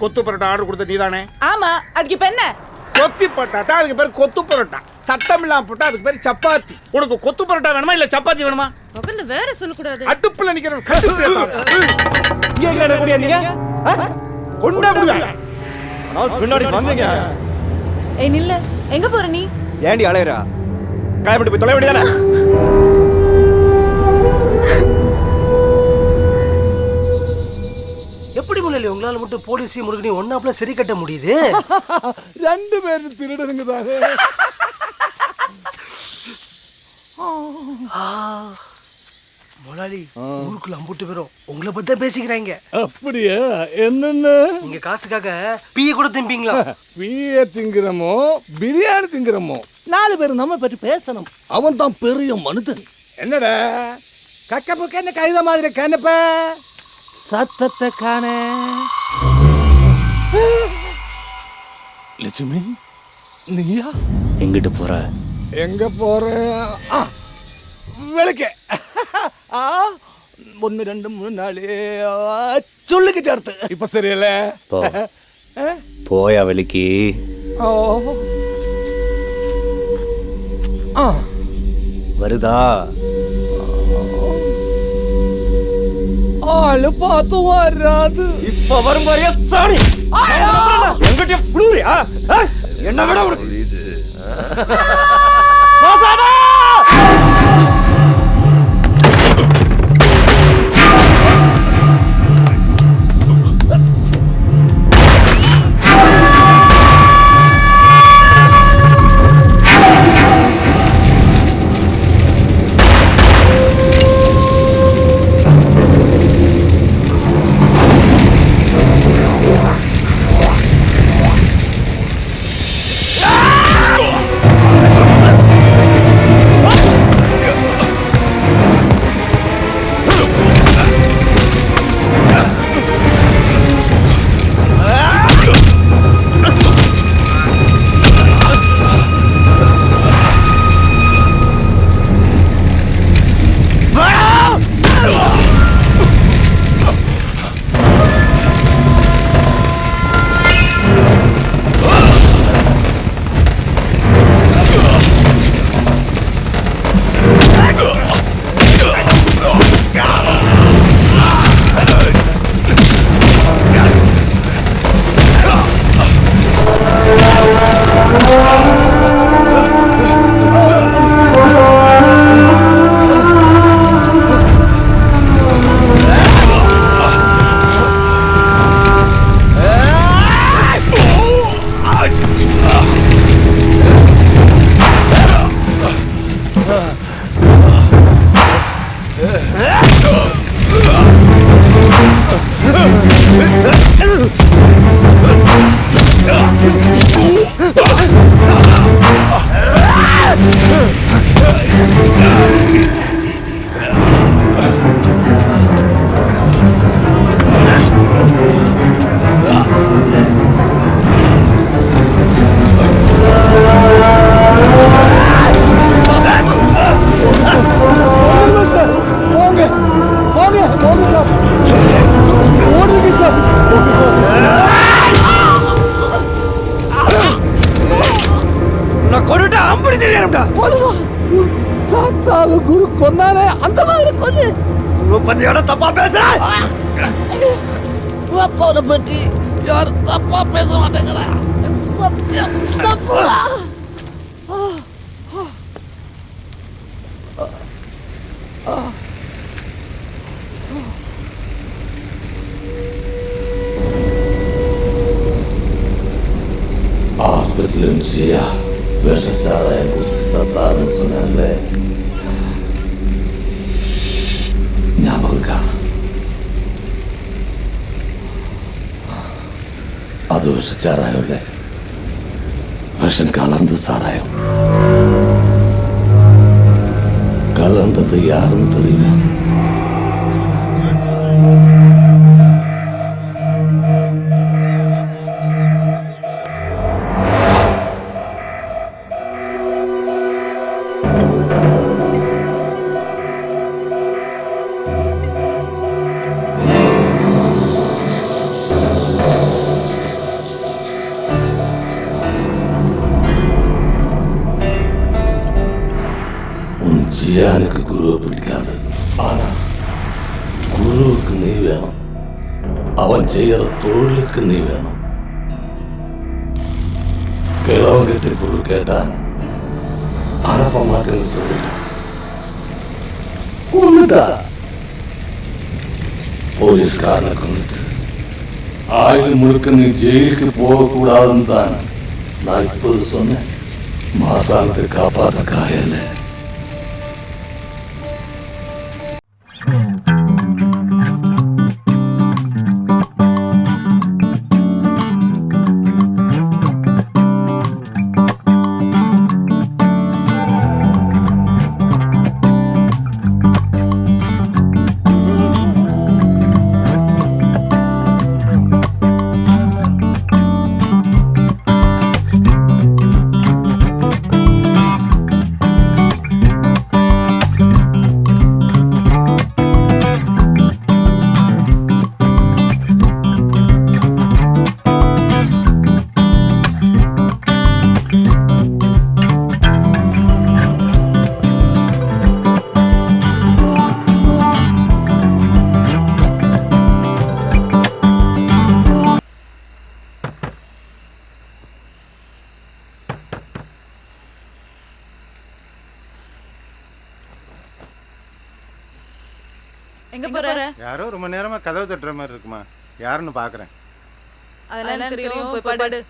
கொத்து பரோட்டா ஆர்டர் கொடுத்த நீதானே? ஆமா அதுக்கு இப்ப என்ன? கொத்தி பரோட்டா தான் அதுக்கு பேர் கொத்து பரோட்டா. சத்தம் இல்லாம போட்டா அதுக்கு பேர் சப்பாத்தி. உனக்கு கொத்து பரோட்டா வேணுமா இல்ல சப்பாத்தி வேணுமா? உட்காந்து வேற சொல்லக்கூடாது அடுப்புல நிக்கிற கட்டு இங்க என்ன கூடிய நீங்க? கொண்டா பின்னாடி வந்தீங்க. ஏய் நில்ல. எங்க போற நீ? ஏண்டி அலையறா? கிளம்பிட்டு போய் தொலை வேண்டியதானே? எப்படி முதலாளி உங்களால மட்டும் போலீஸையும் முருகனையும் ஒன்னாப்புல சரி கட்ட முடியுது? ரெண்டு பேரும் திருடனுங்க தானே முதலாளி ஊருக்குள்ள அம்புட்டு பேரும். உங்களை பத்தி தான் பேசிக்கிறாங்க. அப்படியா? என்னென்ன? நீங்க காசுக்காக பீய கூட திம்பிங்களா? பீய திங்கிறமோ பிரியாணி திங்கிறமோ. நாலு பேர் நம்ம பற்றி பேசணும். அவன் தான் பெரிய மனுதன். என்னடா? கக்க புக்க என்ன கழுத மாதிரி கனப்ப சத்தத்தை காண. லட்சுமி நீயா? எங்கிட்டு போற? எங்க போற? விளக்கு. ஆ, ஒன்னு ரெண்டு மூணு நாலு ஆ, சொல்லுக்கு சேர்த்து. இப்ப சரியில்ல? போ. போயா வெளிக்கு. ஓ. ஆ. வருதா? ஆளு பார்த்து வராது. இப்ப வரும் பாரியா சாணி என்ன விட உனக்கு Ha ha ha! Wyklęcie, weszcie całe busy satany sunęle. ഞാപകൽക്കാം അത് വിഷച്ചാറായല്ലേ വിഷം കലർന്നത് സാറായം കലർന്നത് യാരും തെരയുമോ ഗുരുവുക്ക് നീ വേണം അവൻ ചെയ്യുന്ന തൊഴിലുക്ക് നീ വേണം കിളവൻ കെട്ടി പുഴു കേട്ടാൻ അരപ്പമാറ്റം കൊന്നിട്ട പോലീസുകാരനെ കൊന്നിട്ട് ആയിരം മുഴുക്ക നീ ജയിലിക്ക് പോകക്കൂടാതെന്ന് താൻ നാൽപ്പത് സ്വന്നെ മാസാലത്തെ കാപ്പാത്ത കാര്യല്ലേ எங்க போற? யாரோ ரொம்ப நேரமா கதவு தட்டுற மாதிரி இருக்குமா? யாருன்னு பாக்குறேன். அதெல்லாம் தெரியும். போய் பாடு.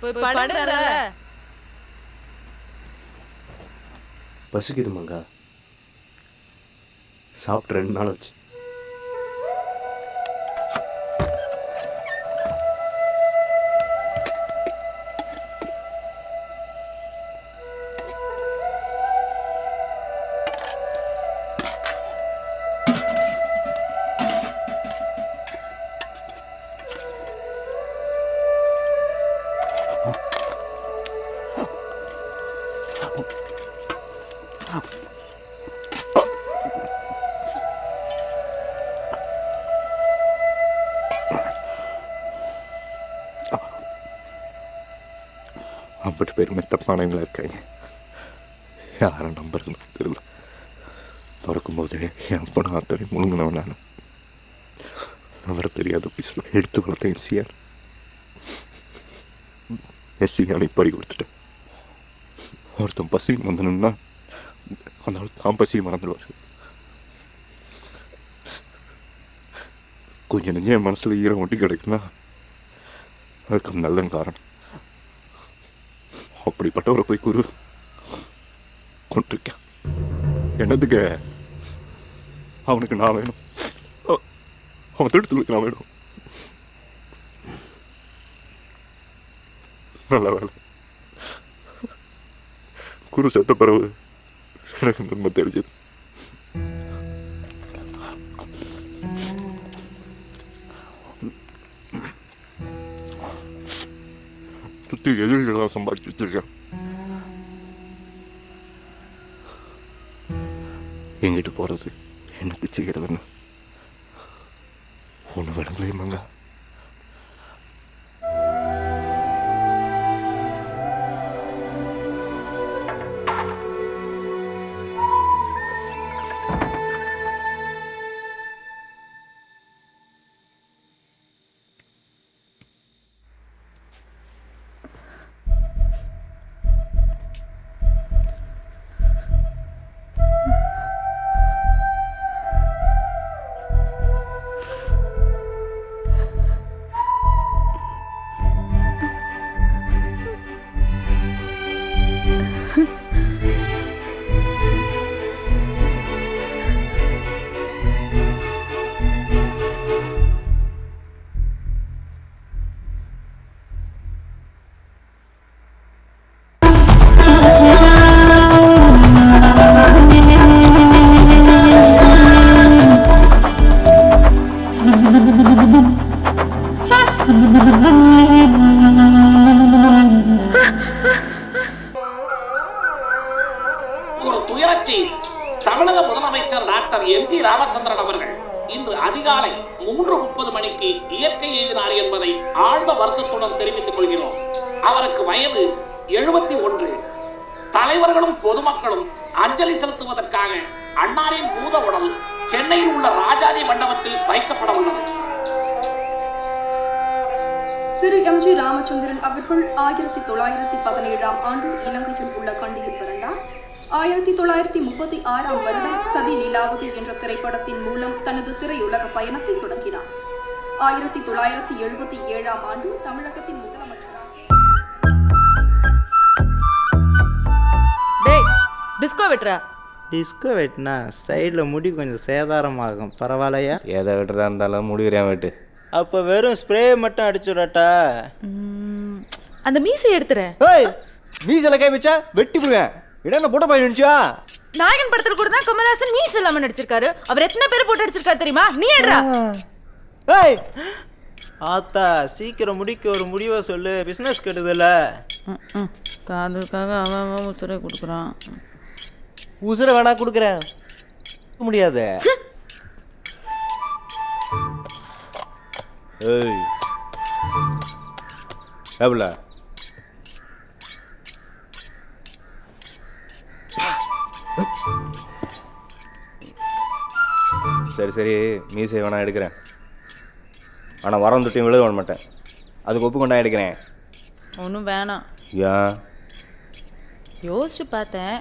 போய் பாடுற பசிக்குது மங்கா. சாப்பிட்டு ரெண்டு நாள் ஆச்சு. பேருமே தப்பானவங்களாக இருக்காங்க. யாரை நம்புறதுன்னு தெரியல. பிறக்கும்போதே என் அப்பனும் அத்தனை முழுங்கினவன் நான். அவரை தெரியாத பீஸில் எடுத்து வளர்த்தேன் சியான் என் பறி கொடுத்துட்டேன். ஒருத்தன் பசி வந்தனுன்னா அந்த ஆள் தான் பசியை மறந்துடுவார். கொஞ்சம் நெஞ்சம் என் மனசில் ஈரம் ஒட்டி கிடைக்குன்னா அதுக்கு நல்ல காரணம். அப்படிப்பட்டவரை போய் குரு கொண்டிருக்கேன். என்னதுக்கு அவனுக்கு நான் வேணும். அவன் திருடத்துக்கு நான் வேணும். நல்ல வேலை. குரு செத்த பிறகு எனக்கு இந்த தெரிஞ்சது. சுற்றி எதிரிகளாக சம்பாதிச்சு வச்சிருக்கேன் எங்கிட்டு போறது என்னது செய்கிறதுன்னு ஒன்று விளங்கலையே தலைவர்களும் பொதுமக்களும் அஞ்சலி செலுத்துவதற்காக அன்னாரின் பூத உடல் சென்னையில் உள்ள ராஜாஜி மண்டபத்தில் வைக்கப்பட உள்ளது. திரு எம் ஜி ராமச்சந்திரன் அவர்கள் ஆயிரத்தி தொள்ளாயிரத்தி பதினேழாம் ஆண்டு இலங்கையில் உள்ள கண்டியில் பிறந்தார். ஆயிரத்தி தொள்ளாயிரத்தி முப்பத்தி ஆறாம் வருடம் சதி லீலாவதி என்ற திரைப்படத்தின் மூலம் தனது திரையுலக பயணத்தை தொடங்கினார். ஆயிரத்தி தொள்ளாயிரத்தி எழுபத்தி ஏழாம் ஆண்டு தமிழகத்தின் டிஸ்கோ வெட்றா டிஸ்கோ வெட்டினா சைடில் முடி கொஞ்சம் சேதாரமாகும். பரவாயில்லையா? எதை விட்டுறதா இருந்தாலும் முடிக்கிறேன் வெட்டு. அப்போ வெறும் ஸ்ப்ரே மட்டும் அடிச்சு விடட்டா அந்த மீசை எடுத்துறேன். ஏய் மீசல கை வச்சா வெட்டி போடுவேன். இடம் போட்ட பையன் நினைச்சியா? நாயகன் படத்துல கூட தான் கமல்ஹாசன் மீசை இல்லாம நடிச்சிருக்காரு. அவர் எத்தனை பேர் போட்டு அடிச்சிருக்காரு தெரியுமா? நீ எடுறா ஏய் ஆத்தா சீக்கிரம் முடிக்க ஒரு முடிவை சொல்லு. பிஸ்னஸ் கெடுதல. காதுக்காக அவன் அவன் உசுரை கொடுக்குறான். உசுர வேணா கொடுக்குறேன். முடியாது. ஏய். எவ்வளோ? சரி சரி. மீசை வேணா எடுக்கிறேன். ஆனால் வரம் தொட்டியும் விழுக விட மாட்டேன். அதுக்கு ஒப்பு கொண்டா எடுக்கிறேன். ஒன்றும் வேணாம். ஏன்? யோசிச்சு பார்த்தேன்.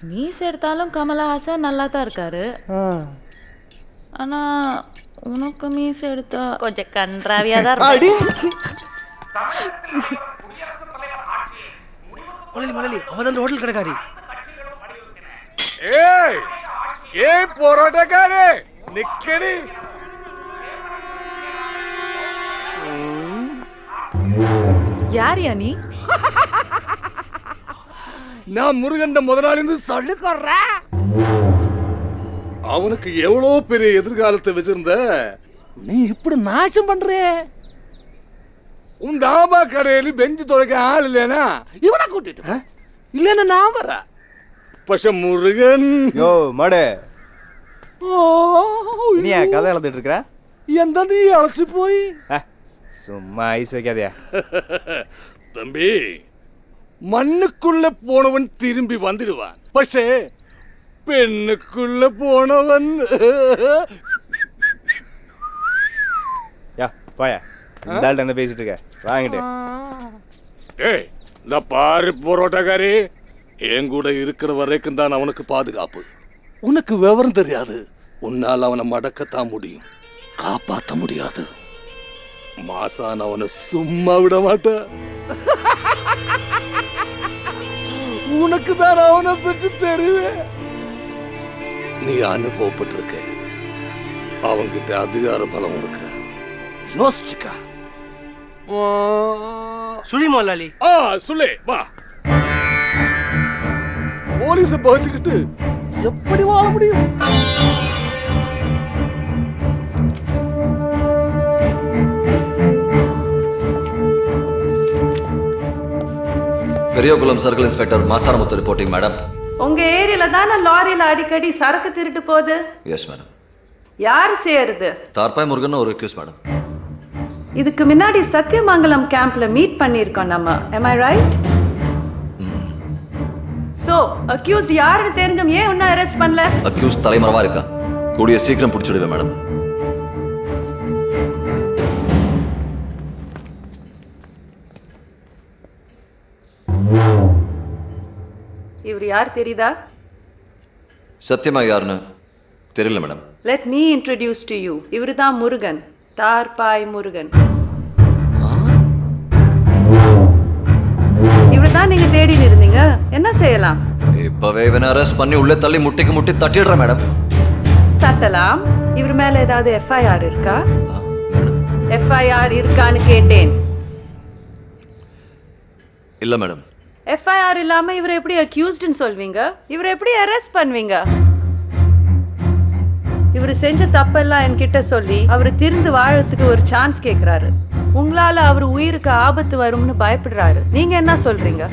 மீசை எடுத்தாலும் கமலஹாசன் நல்லா தான் இருக்காரு ஆனா உனக்கு மீசை எடுத்தா கொஞ்சம் கன்றாவியா தான் அடி மலலி மலலி அவன் ஹோட்டல் கடைக்காரி. ஏய் ஏய் போராட்டக்காரே நிக்கடி. யாரியா நீ? நான் முருகன் முதலாளி சொல்லுக்கொர்ற அவனுக்கு எவ்வளோ பெரிய எதிர்காலத்தை வச்சிருந்த? நீ இப்படி நாசம் பண்ற? உன் தாபா கடையில் பெஞ்சு துடைக்க ஆள் இல்லைனா? இவனை கூட்டிட்டு இல்லைன்னா நான் வர பஷ முருகன். யோ மாடு. ஓ, நீ கதை எழுதிட்டு இருக்கிற எந்த நீ அழைச்சி போய். சும்மா ஐஸ் வைக்காதயா. தம்பி மண்ணுக்குள்ள போனவன் திரும்பி வந்துடுவான். பஷே பெண்ணுக்குள்ள போனவன் யா போயா இந்த ஆள்கிட்ட என்ன பேசிட்டு இருக்க வாங்கிட்டு ஏய் இந்த பாரு போராட்டக்காரி என் கூட இருக்கிற வரைக்கும் தான் அவனுக்கு பாதுகாப்பு உனக்கு விவரம் தெரியாது உன்னால் அவனை மடக்கத்தான் முடியும் காப்பாற்ற முடியாது மாசான் அவனை சும்மா விட மாட்டேன் உனக்கு தான் அவனை பற்றி தெரியும் நீ அனுபவப்பட்டிருக்க. அவன்கிட்ட அதிகார பலம் இருக்கு. யோசிச்சுக்க. சுழி முதலாளி ஆ சுலே வா. போலீஸ பகிச்சுக்கிட்டு எப்படி வாழ முடியும்? Periyakulam circle inspector Masaramuthu reporting madam உங்க ஏரியால தானே லாரியில அடிக்கடி சரக்கு திருட்டு போகுது? எஸ் மேடம் யார் செய்யறது தார்பாய் முருகன் ஒரு கியூஸ் மேடம் இதுக்கு முன்னாடி சத்தியமங்கலம் கேம்ப்ல மீட் பண்ணியிருக்கோம் நம்ம. Am I right so accused யாருன்னு தெரிஞ்சும் ஏன் இன்னும் அரெஸ்ட் பண்ணல? அக்யூஸ் தலைமறைவா இருக்கா? கூடிய சீக்கிரம் பிடிச்சிடுவேன் மேடம் இவர் யார் தெரியுதா? சத்தியமா யாருன்னு தெரியல madam. Let me introduce to you இவர் தான் முருகன். தார்பாய் முருகன். இவர் தான் நீங்க தேடின்னு இருந்தீங்க. என்ன செய்யலாம்? இப்பவே இவனை அரெஸ்ட் பண்ணி உள்ளே தள்ளி முட்டிக்கு முட்டி தட்டிடுறேன் மேடம். தட்டலாம். இவர் மேல ஏதாவது எஃப்ஐஆர் இருக்கா? எஃப்ஐஆர் இருக்கான்னு கேட்டேன். இல்ல மேடம். எஃப்ஐஆர் இல்லாம இவரை எப்படி அக்யூஸ்ட்னு சொல்வீங்க? இவரை எப்படி அரெஸ்ட் பண்ணுவீங்க? இவர் செஞ்ச தப்பெல்லாம் என்கிட்ட சொல்லி அவர் திருந்து வாழறதுக்கு ஒரு சான்ஸ் கேக்குறாரு. உங்களால அவர் உயிருக்கு ஆபத்து வரும்னு பயப்படுறாரு. நீங்க என்ன சொல்றீங்க?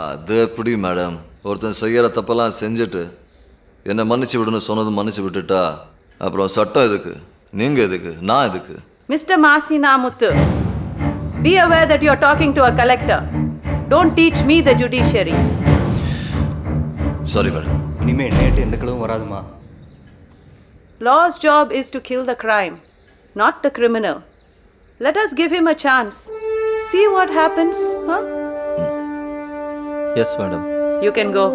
அது எப்படி மேடம் ஒருத்தன் செய்யற தப்பெல்லாம் செஞ்சுட்டு என்னை மன்னிச்சு விடுன்னு சொன்னது மன்னிச்சு விட்டுட்டா? அப்புறம் சட்டம் எதுக்கு? நீங்க எதுக்கு? நான் எதுக்கு? Mister Masi நாமுத்து be aware that you are talking to a collector. Don't teach me the judiciary sorry madam இனிமேல் என்னையிட்டு எந்த கிழவும் வராதுமா Law's job is to kill the crime, not the criminal. Let us give him a chance. See what happens, huh? Yes madam You can go.